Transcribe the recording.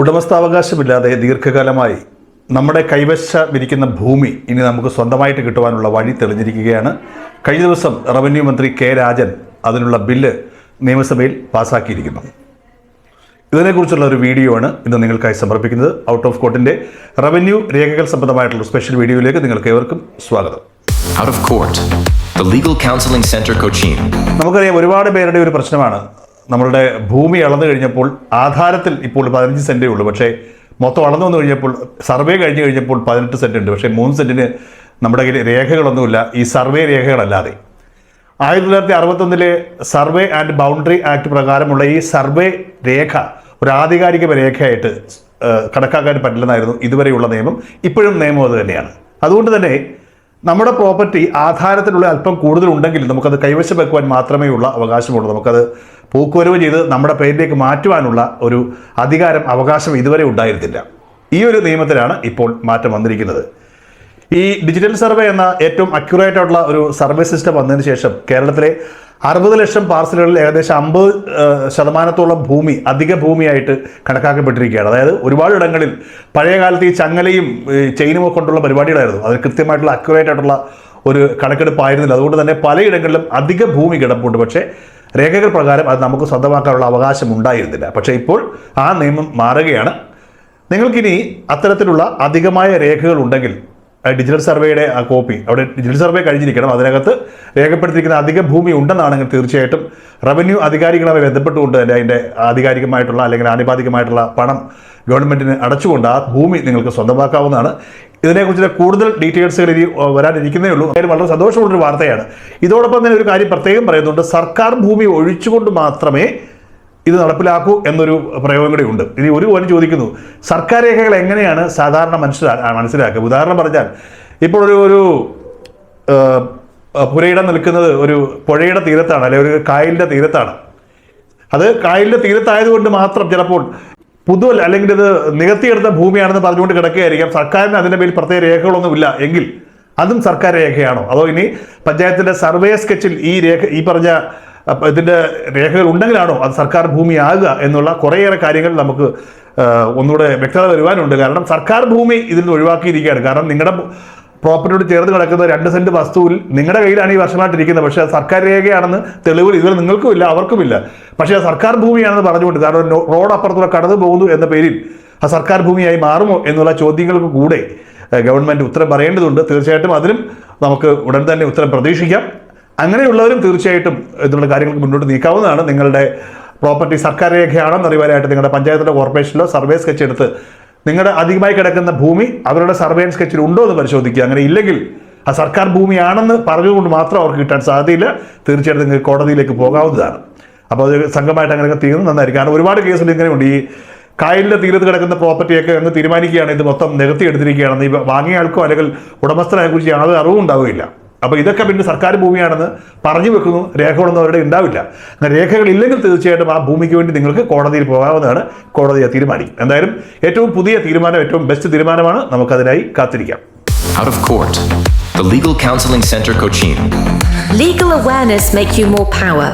ഉടമസ്ഥാവകാശമില്ലാതെ ദീർഘകാലമായി നമ്മുടെ കൈവശമിരിക്കുന്ന ഭൂമി ഇനി നമുക്ക് സ്വന്തമായിട്ട് കിട്ടുവാനുള്ള വഴി തെളിഞ്ഞിരിക്കുകയാണ്. കഴിഞ്ഞ ദിവസം റവന്യൂ മന്ത്രി കെ രാജൻ അതിനുള്ള ബില്ല് നിയമസഭയിൽ പാസാക്കിയിരിക്കുന്നു. ഇതിനെക്കുറിച്ചുള്ള ഒരു വീഡിയോ ആണ് ഇന്ന് നിങ്ങൾക്കായി സമർപ്പിക്കുന്നത്. ഔട്ട് ഓഫ് കോർട്ടിന്റെ റവന്യൂ രേഖകൾ സംബന്ധമായിട്ടുള്ള സ്പെഷ്യൽ വീഡിയോയിലേക്ക് നിങ്ങൾക്ക് ഏവർക്കും സ്വാഗതം. Out of court legal counselling centre Cochin. നമുക്കറിയാം ഒരുപാട് പേരുടെ ഒരു പ്രശ്നമാണ്. നമ്മളുടെ ഭൂമി അളന്നു കഴിഞ്ഞപ്പോൾ ആധാരത്തിൽ ഇപ്പോൾ പതിനഞ്ച് സെന്റേ ഉള്ളൂ. പക്ഷേ മൊത്തം അളന്നു വന്നു കഴിഞ്ഞപ്പോൾ സർവേ കഴിഞ്ഞ് കഴിഞ്ഞപ്പോൾ പതിനെട്ട് സെന്റ് ഉണ്ട്. പക്ഷേ മൂന്ന് സെന്റിന് നമ്മുടെ കയ്യിൽ രേഖകളൊന്നുമില്ല. ഈ സർവേ രേഖകളല്ലാതെ. ആയിരത്തി തൊള്ളായിരത്തി അറുപത്തൊന്നിലെ സർവേ ആൻഡ് ബൗണ്ടറി ആക്ട് പ്രകാരമുള്ള ഈ സർവേ രേഖ ഒരു ആധികാരിക രേഖയായിട്ട് കണക്കാക്കാൻ പറ്റില്ലെന്നായിരുന്നു ഇതുവരെയുള്ള നിയമം. ഇപ്പോഴും നിയമം അത് തന്നെയാണ്. അതുകൊണ്ട് തന്നെ നമ്മുടെ പ്രോപ്പർട്ടി ആധാരത്തിലുള്ള അല്പം കൂടുതൽ ഉണ്ടെങ്കിൽ നമുക്കത് കൈവശം വെക്കുവാൻ മാത്രമേ ഉള്ള അവകാശമുള്ളൂ. നമുക്കത് പൂക്കുവരവ് ചെയ്ത് നമ്മുടെ പേരിലേക്ക് മാറ്റുവാനുള്ള ഒരു അധികാരം അവകാശം ഇതുവരെ ഉണ്ടായിരുന്നില്ല. ഈ ഒരു നിയമത്തിലാണ് ഇപ്പോൾ മാറ്റം വന്നിരിക്കുന്നത്. ഈ ഡിജിറ്റൽ സർവേ എന്ന ഏറ്റവും അക്യുറേറ്റ് ആയിട്ടുള്ള ഒരു സർവേ സിസ്റ്റം വന്നതിന് ശേഷം കേരളത്തിലെ അറുപത് ലക്ഷം പാർസലുകളിൽ ഏകദേശം അമ്പത് ശതമാനത്തോളം ഭൂമി അധിക ഭൂമിയായിട്ട് കണക്കാക്കപ്പെട്ടിരിക്കുകയാണ്. അതായത് ഒരുപാട് ഇടങ്ങളിൽ പഴയ കാലത്ത് ഈ ചങ്ങലയും ചെയിനും കൊണ്ടുള്ള പരിപാടികളായിരുന്നു. അത് കൃത്യമായിട്ടുള്ള അക്യുറേറ്റ് ആയിട്ടുള്ള ഒരു കണക്കെടുപ്പായിരുന്നില്ല. അതുകൊണ്ട് തന്നെ പലയിടങ്ങളിലും അധിക ഭൂമി കിടപ്പുണ്ട്. പക്ഷേ രേഖകൾ പ്രകാരം അത് നമുക്ക് സ്വന്തമാക്കാനുള്ള അവകാശം ഉണ്ടായിരുന്നില്ല. പക്ഷേ ഇപ്പോൾ ആ നിയമം മാറുകയാണ്. നിങ്ങൾക്കിനി അത്തരത്തിലുള്ള അധികമായ രേഖകൾ ഉണ്ടെങ്കിൽ ഡിജിറ്റൽ സർവേയുടെ ആ കോപ്പി അവിടെ ഡിജിറ്റൽ സർവേ കഴിഞ്ഞിരിക്കണം. അതിനകത്ത് രേഖപ്പെടുത്തിയിരിക്കുന്ന അധിക ഭൂമി ഉണ്ടെന്നാണെങ്കിൽ തീർച്ചയായിട്ടും റവന്യൂ അധികാരികളുമായി ബന്ധപ്പെട്ടുകൊണ്ട് തന്നെ അതിന്റെ ആധികാരികമായിട്ടുള്ള അല്ലെങ്കിൽ ആനുപാതികമായിട്ടുള്ള പണം ഗവൺമെന്റിന് അടച്ചുകൊണ്ട് ആ ഭൂമി നിങ്ങൾക്ക് സ്വന്തമാക്കാവുന്നതാണ്. ഇതിനെക്കുറിച്ചുള്ള കൂടുതൽ ഡീറ്റെയിൽസുകൾ ഇനി വരാനിരിക്കുന്നേ ഉള്ളൂ. അതിൽ വളരെ സന്തോഷമുള്ളൊരു വാർത്തയാണ്. ഇതോടൊപ്പം തന്നെ ഒരു കാര്യം പ്രത്യേകം പറയുന്നുണ്ട്. സർക്കാർ ഭൂമി ഒഴിച്ചുകൊണ്ട് മാത്രമേ ഇത് നടപ്പിലാക്കൂ എന്നൊരു പ്രയോഗം കൂടി ഉണ്ട്. ഇനി ഒരു പോലും ചോദിക്കുന്നു. സർക്കാർ രേഖകൾ എങ്ങനെയാണ് സാധാരണ മനസ്സിലാ മനസ്സിലാക്കുക? ഉദാഹരണം പറഞ്ഞാൽ ഇപ്പോൾ ഒരു ഒരു പുരയിടം നിൽക്കുന്നത് ഒരു പുഴയുടെ തീരത്താണ് അല്ലെങ്കിൽ ഒരു കായലിന്റെ തീരത്താണ്. അത് കായലിന്റെ തീരത്തായതുകൊണ്ട് മാത്രം ചിലപ്പോൾ പുതുവൽ അല്ലെങ്കിൽ ഇത് നികത്തിയെടുത്ത ഭൂമിയാണെന്ന് പറഞ്ഞുകൊണ്ട് കിടക്കുകയായിരിക്കാം. സർക്കാരിന് അതിന്റെ മേൽ പ്രത്യേക രേഖകളൊന്നും ഇല്ല എങ്കിൽ അതും സർക്കാർ രേഖയാണോ? അതോ ഇനി പഞ്ചായത്തിന്റെ സർവേ സ്കെച്ചിൽ ഈ രേഖ ഈ പറഞ്ഞ അപ്പ ഇതിന്റെ രേഖകൾ ഉണ്ടെങ്കിലാണോ അത് സർക്കാർ ഭൂമിയാകുക എന്നുള്ള കുറേയേറെ കാര്യങ്ങൾ നമുക്ക് ഒന്നുകൂടെ വ്യക്തത വരുവാനുണ്ട്. കാരണം സർക്കാർ ഭൂമി ഇതിൽ നിന്ന് ഒഴിവാക്കിയിരിക്കുകയാണ്. കാരണം നിങ്ങളുടെ പ്രോപ്പർട്ടിയോട് ചേർന്ന് കിടക്കുന്ന രണ്ട് സെന്റ് വസ്തുവിൽ നിങ്ങളുടെ കയ്യിലാണ് ഈ വർഷമായിട്ടിരിക്കുന്നത്. പക്ഷേ സർക്കാർ രേഖയാണെന്ന് തെളിവുകൾ ഇതുവരെ നിങ്ങൾക്കുമില്ല അവർക്കുമില്ല. പക്ഷേ സർക്കാർ ഭൂമിയാണെന്ന് പറഞ്ഞുകൊണ്ട് കാരണം റോഡ് അപ്പുറത്തുള്ള കടന്നു പോകുന്നു എന്ന പേരിൽ ആ സർക്കാർ ഭൂമിയായി മാറുമോ എന്നുള്ള ചോദ്യങ്ങൾക്ക് കൂടെ ഗവൺമെന്റ് ഉത്തരം പറയേണ്ടതുണ്ട്. തീർച്ചയായിട്ടും അതിനും നമുക്ക് ഉടൻ തന്നെ ഉത്തരം പ്രതീക്ഷിക്കാം. അങ്ങനെയുള്ളവരും തീർച്ചയായിട്ടും ഇതിനുള്ള കാര്യങ്ങൾക്ക് മുന്നോട്ട് നീക്കാവുന്നതാണ്. നിങ്ങളുടെ പ്രോപ്പർട്ടി സർക്കാർ രേഖയാണെന്ന് അറിയാനായിട്ട് നിങ്ങളുടെ പഞ്ചായത്തിലോ കോർപ്പറേഷനിലോ സർവേ സ്കെച്ച് എടുത്ത് നിങ്ങളുടെ അധികമായി കിടക്കുന്ന ഭൂമി അവരുടെ സർവേ സ്കെച്ചിൽ ഉണ്ടോ എന്ന് പരിശോധിക്കുക. അങ്ങനെ ഇല്ലെങ്കിൽ ആ സർക്കാർ ഭൂമിയാണെന്ന് പറഞ്ഞുകൊണ്ട് മാത്രം അവർക്ക് കിട്ടാൻ സാധ്യതയില്ല. തീർച്ചയായിട്ടും നിങ്ങൾക്ക് കോടതിയിലേക്ക് പോകാവുന്നതാണ്. അപ്പോൾ അത് സംഘമായിട്ട് അങ്ങനെയൊക്കെ തീർന്നു നന്നായിരിക്കും. കാരണം ഒരുപാട് കേസുകൾ ഇങ്ങനെയുണ്ട്. ഈ കായലിന്റെ തീരത്ത് കിടക്കുന്ന പ്രോപ്പർട്ടിയൊക്കെ അങ്ങ് തീരുമാനിക്കുകയാണ്. ഇത് മൊത്തം നികത്തി എടുത്തിരിക്കുകയാണെന്ന് ഈ വാങ്ങിയ ആൾക്കോ അല്ലെങ്കിൽ ഉടമസ്ഥനെ കുറിച്ച് യാതൊരു അറിവും ഉണ്ടാവുകയില്ല. അപ്പോൾ ഇതൊക്കെ പിന്നെ സർക്കാർ ഭൂമിയാണെന്ന് പറഞ്ഞു വെക്കുന്നു. രേഖകളൊന്നും അവരുടെ ഉണ്ടാവില്ല. അങ്ങനെ രേഖകൾ ഇല്ലെങ്കിൽ തീർച്ചയായിട്ടും ആ ഭൂമിക്ക് വേണ്ടി നിങ്ങൾക്ക് കോടതിയിൽ പോകാവുന്നതാണ് കോടതി തീരുമാനിക്കും എന്തായാലും ഏറ്റവും പുതിയ തീരുമാനം ഏറ്റവും ബെസ്റ്റ് തീരുമാനമാണ് നമുക്കതിനായി കാത്തിരിക്കാം. Out of court, the Legal Counseling Center Cochin. Legal awareness make you more power.